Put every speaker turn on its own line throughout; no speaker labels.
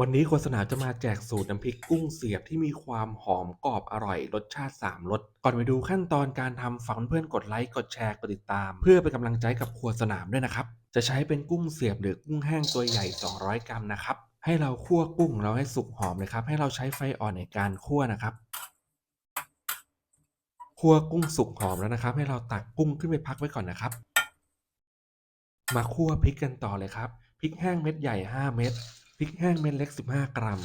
วันนี้โฆษณาจะมาแจกสูตรน้ำพริกกุ้งเสียบที่มีความหอมกรอบอร่อย รสชาติ 3รสก่อนไปดูขั้นตอนการทำฝากเพื่อนกดไลค์กดแชร์กดติดตาม เพื่อเป็นกำลังใจกับครัวสนามด้วยนะครับ จะใช้เป็นกุ้งเสียบหรือกุ้งแห้งตัวใหญ่ 200 กรัมนะครับ ให้เราคั่วกุ้งเราให้สุกหอมเลยครับให้เราใช้ไฟอ่อนในการคั่วนะครับคั่วกุ้งสุกหอมแล้วนะครับ ให้เราตักกุ้งขึ้นไปพักไว้ก่อนนะครับ มาคั่วพริกกันต่อเลยครับพริกแห้งเม็ดใหญ่ 5 เม็ด ริกแห้งเม็ดเล็ก 15 กรัม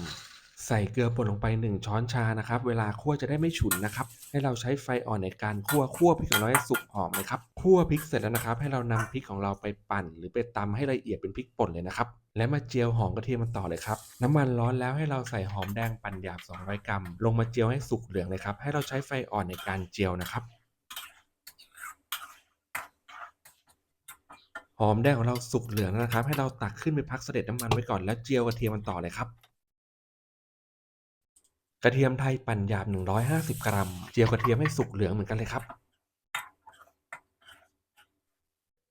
ใส่เกลือป่นลงไป 1 ช้อนชานะครับ เวลาคั่วจะได้ไม่ฉุนนะครับ ให้เราใช้ไฟอ่อนในการคั่วคั่วพริกของเราให้สุกหอมเลยครับคั่วพริกเสร็จแล้วนะครับ ให้เรานำพริกของเราไปปั่น หรือไปตำให้ละเอียดเป็นพริกป่นเลยนะครับและมาเจียวหอมกระเทียมมันต่อเลยครับ น้ำมันร้อนแล้วให้เราใส่หอมแดงปั่นหยาบ 200 กรัม ลงมาเจียวให้สุกเหลืองเลยครับ ให้เราใช้ไฟอ่อนในการเจียวนะครับ หอมแดงของเราสุกเหลืองแล้วนะครับ ให้เราตักขึ้นไปพักเสด็จน้ำมันไว้ก่อนแล้วเจียวกระเทียมมันต่อเลยครับกระเทียมไทยปั่นหยาบ 150 กรัม เจียวกระเทียมให้สุกเหลืองเหมือนกันเลยครับ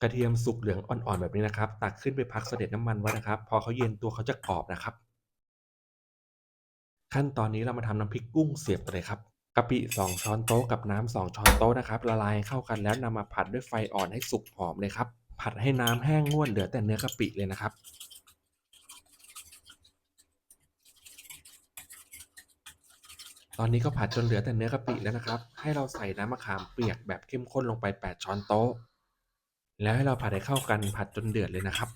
กระเทียมสุกเหลืองอ่อนๆแบบนี้นะครับ ตักขึ้นไปพักเสด็จน้ำมันไว้นะครับ พอเขาเย็นตัวเขาจะกรอบนะครับ ขั้นตอนนี้เรามาทำน้ำพริกกุ้งเสียบกันเลยครับกะปิ 2 ช้อนโต๊ะกับน้ำ2ช้อนโต๊ะนะครับ ละลายเข้ากันแล้วนำมาผัดด้วยไฟอ่อนให้สุกหอมเลยครับ ผัดให้น้ำแห้งงวดเหลือแต่เนื้อกะปิเลยนะครับ ตอนนี้ก็ผัดจนเหลือแต่เนื้อกะปิแล้วนะครับ ให้เราใส่น้ำมะขามเปียกแบบเข้มข้นลงไป 8 ช้อนโต๊ะ แล้วให้เราผัดให้เข้ากันผัดจนเดือดเลยนะครับ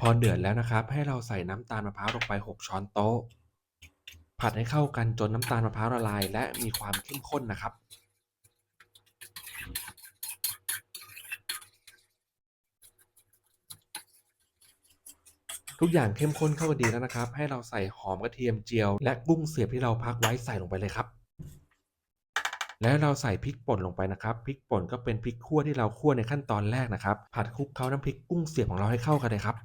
พอเดือดแล้วนะครับ ให้เราใส่น้ำตาลมะพร้าวลงไป 6 ช้อนโต๊ะ ผัดให้เข้ากันจนน้ำตาลมะพร้าวละลาย และมีความเข้มข้นนะครับ ทุกอย่างเข้มข้นเข้ากันดีแล้วนะครับ ให้เราใส่หอมกระเทียมเจียว และกุ้งเสียบที่เราพักไว้ใส่ลงไปเลยครับ แล้วเราใส่พริกป่นลงไปนะครับพริกป่นก็เป็นพริกขั่วที่เราคั่วในขั้นตอนแรกนะครับ ผัดคลุกเคล้าน้ำพริกกุ้งเสียบของเราให้เข้ากันเลยครับ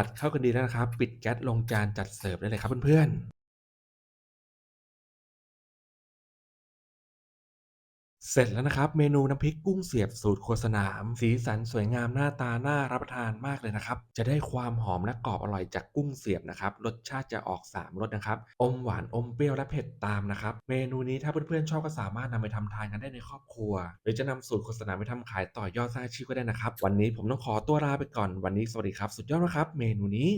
ผัดเข้ากันดีแล้วนะครับ ปิดแก๊สลงจานจัดเสิร์ฟได้เลยครับเพื่อนๆ เสร็จแล้วนะครับ เมนูน้ำพริกกุ้งเสียบสูตรโฆษณาม สีสันสวยงามหน้าตาน่ารับประทานมากเลยนะครับ จะได้ความหอมและกรอบอร่อยจากกุ้งเสียบนะครับ รสชาติจะออก 3รสนะครับ อมหวานอมเปรี้ยวและเผ็ดตามนะครับ เมนูนี้ถ้าเพื่อนๆชอบก็สามารถนำไปทำทานกันได้ในครอบครัว หรือจะนำสูตรโฆษณาไปทำขายต่อยอดสร้างอาชีพก็ได้นะครับ วันนี้ผมต้องขอตัวลาไปก่อนวันนี้สวัสดีครับ สุดยอดนะครับ เมนูนี้